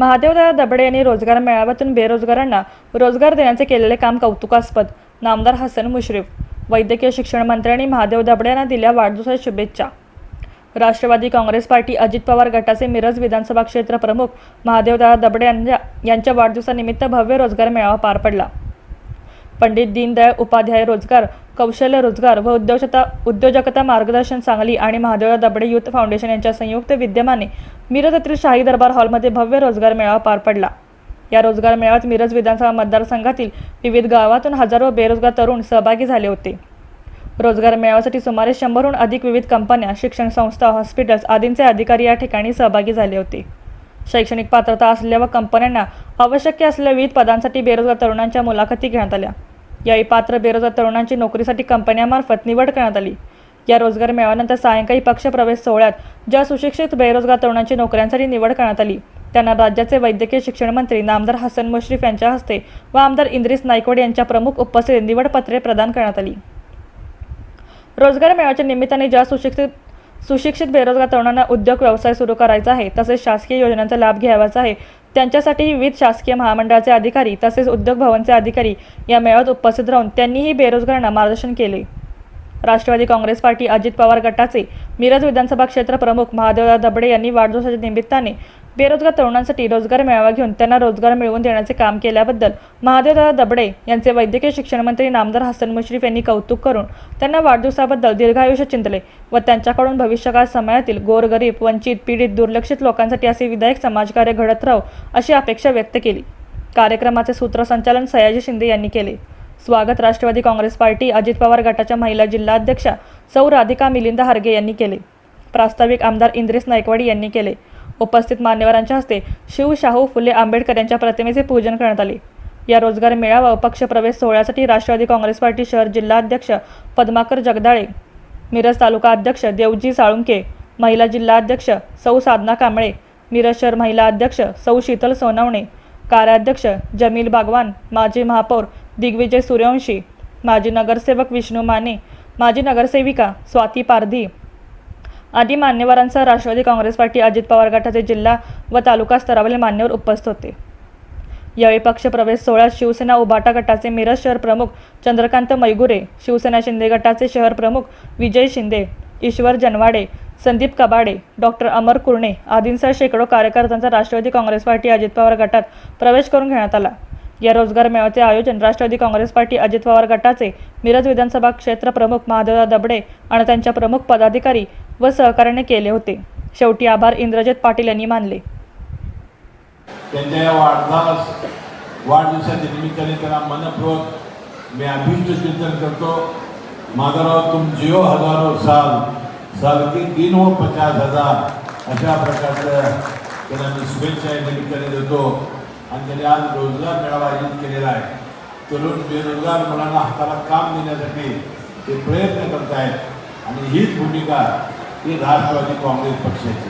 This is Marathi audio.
महादेवदादा दबडे यांनी रोजगार मेळाव्यातून बेरोजगारांना रोजगार देण्याचे केलेले काम कौतुकास्पद. नामदार हसन मुश्रीफ वैद्यकीय शिक्षण मंत्र्यांनी महादेव दबडे यांना दिल्या वाढदिवसाच्या शुभेच्छा. राष्ट्रवादी काँग्रेस पार्टी अजित पवार गटाचे मिरज विधानसभा क्षेत्र प्रमुख महादेवदादा दबडे यांच्या यांच्या वाढदिवसानिमित्त भव्य रोजगार मेळावा पार पडला. पंडित दीनदयाळ उपाध्याय रोजगार कौशल्य रोजगार व उद्योजकता उद्योजकता मार्गदर्शन सांगली आणि महादेव दबडे युथ फाउंडेशन यांच्या संयुक्त विद्यमाने मिरज येथील शाही दरबार हॉलमध्ये भव्य रोजगार मेळावा पार पडला. या रोजगार मेळाव्यात मिरज विधानसभा मतदारसंघातील विविध गावातून हजारो बेरोजगार तरुण सहभागी झाले होते. रोजगार मेळाव्यासाठी सुमारे शंभरहून अधिक विविध कंपन्या शिक्षण संस्था हॉस्पिटल्स आदींचे अधिकारी या ठिकाणी सहभागी झाले होते. शैक्षणिक पात्रता असलेल्या व कंपन्यांना आवश्यक असलेल्या विविध पदांसाठी बेरोजगार तरुणांच्या मुलाखती घेण्यात आल्या. यावेळी पात्र बेरोजगार तरुणांची नोकरीसाठी कंपन्यामार्फत निवड करण्यात आली. या रोजगार मेळाव्यानंतर सायंकाळी पक्षप्रवेश सोहळ्यात ज्या सुशिक्षित बेरोजगार तरुणांची नोकऱ्यांसाठी निवड करण्यात आली त्यांना राज्याचे वैद्यकीय शिक्षण मंत्री नामदार हसन मुश्रीफ यांच्या हस्ते व आमदार इंद्रिस नायकवडे यांच्या प्रमुख उपस्थितीत निवडपत्रे प्रदान करण्यात आली. रोजगार मेळाव्याच्या निमित्ताने ज्या सुशिक्षित सुशिक्षित बेरोजगार तरुणांना उद्योग व्यवसाय सुरू करायचा आहे तसेच शासकीय योजनांचा लाभ घ्यावाचा आहे त्यांच्यासाठी विविध शासकीय महामंडळाचे अधिकारी तसेच उद्योग भवनचे अधिकारी या मेळाव्यात उपस्थित राहून त्यांनीही बेरोजगारांना मार्गदर्शन केले. राष्ट्रवादी काँग्रेस पार्टी अजित पवार गटाचे मिरज विधानसभा क्षेत्र प्रमुख महादेवराव दबडे यांनी वाढदिवसाच्या निमित्ताने बेरोजगार तरुणांसाठी रोजगार मेळावा घेऊन त्यांना रोजगार मिळवून देण्याचे काम केल्याबद्दल महादेवदादा दबडे यांचे वैद्यकीय शिक्षण मंत्री नामदार हसन मुश्रीफ यांनी कौतुक करून त्यांना वाढदिवसाबद्दल दीर्घायुष्य चिंतले व त्यांच्याकडून भविष्यकाळ समयातील गोरगरीब वंचित पीडित दुर्लक्षित लोकांसाठी असे विधायक समाजकार्य घडत राहो अशी अपेक्षा व्यक्त केली. कार्यक्रमाचे सूत्रसंचालन सयाजी शिंदे यांनी केले. स्वागत राष्ट्रवादी काँग्रेस पार्टी अजित पवार गटाच्या महिला जिल्हाध्यक्षा सौ राधिका मिलिंद हार्गे यांनी केले. प्रास्ताविक आमदार इंद्रेस नायकवाडी यांनी केले. उपस्थित मान्यवरांच्या हस्ते शिव शाहू फुले आंबेडकर यांच्या प्रतिमेचे पूजन करण्यात आले. या रोजगार मेळावा पक्षप्रवेश सोहळ्यासाठी राष्ट्रवादी काँग्रेस पार्टी शहर जिल्हाध्यक्ष पद्माकर जगदाळे मिरज तालुका अध्यक्ष देवजी साळुंके महिला जिल्हाध्यक्ष सौ साधना कांबळे मिरज शहर महिला अध्यक्ष सौ शीतल सोनवणे कार्याध्यक्ष जमील बागवान माजी महापौर दिग्विजय सूर्यवंशी माजी नगरसेवक विष्णू माने माजी नगरसेविका स्वाती पारधी आदी मान्यवरांसह राष्ट्रवादी काँग्रेस पार्टी अजित पवार गटाचे जिल्हा व तालुका स्तरावरील मान्यवर उपस्थित होते. यावेळी पक्षप्रवेश सोहळ्यात शिवसेना उबाटा गटाचे मिरज शहर प्रमुख चंद्रकांत मैगुरे शिवसेना शिंदे गटाचे शहर प्रमुख विजय शिंदे ईश्वर जनवाडे संदीप कबाडे डॉक्टर अमर कुर्णे आदींसह शेकडो कार्यकर्त्यांचा राष्ट्रवादी काँग्रेस पार्टी अजित पवार गटात प्रवेश करून घेण्यात आला. या रोजगार मेळाव्याचे आयोजन राष्ट्रवादी काँग्रेस पार्टी अजित पवार गटाचे मिरज विधानसभा क्षेत्र प्रमुख महादेवराव दबडे आणि त्यांच्या प्रमुख पदाधिकारी व सहकार्याने केले होते. शेवटी आभार इंद्रजित पाटील यांनी मानले. त्यांच्या वाढदास वाढदिवसाच्या निमित्ताने त्यांना मनपूर्वक मी अभिष्ट चिंतन करतो. माधवराव तुम जिओ हजारो साल साल की तीन व पचास हजार अशा प्रकारच्या त्यांना मी शुभेच्छा या निमित्ताने देतो. आणि त्याने आज रोजगार मेळावा आयोजित केलेला आहे. तरुण बेरोजगार मुलांना हाताला काम देण्यासाठी ते प्रयत्न करत आहेत आणि हीच भूमिका ही राष्ट्रवादी काँग्रेस पक्षाची. आहे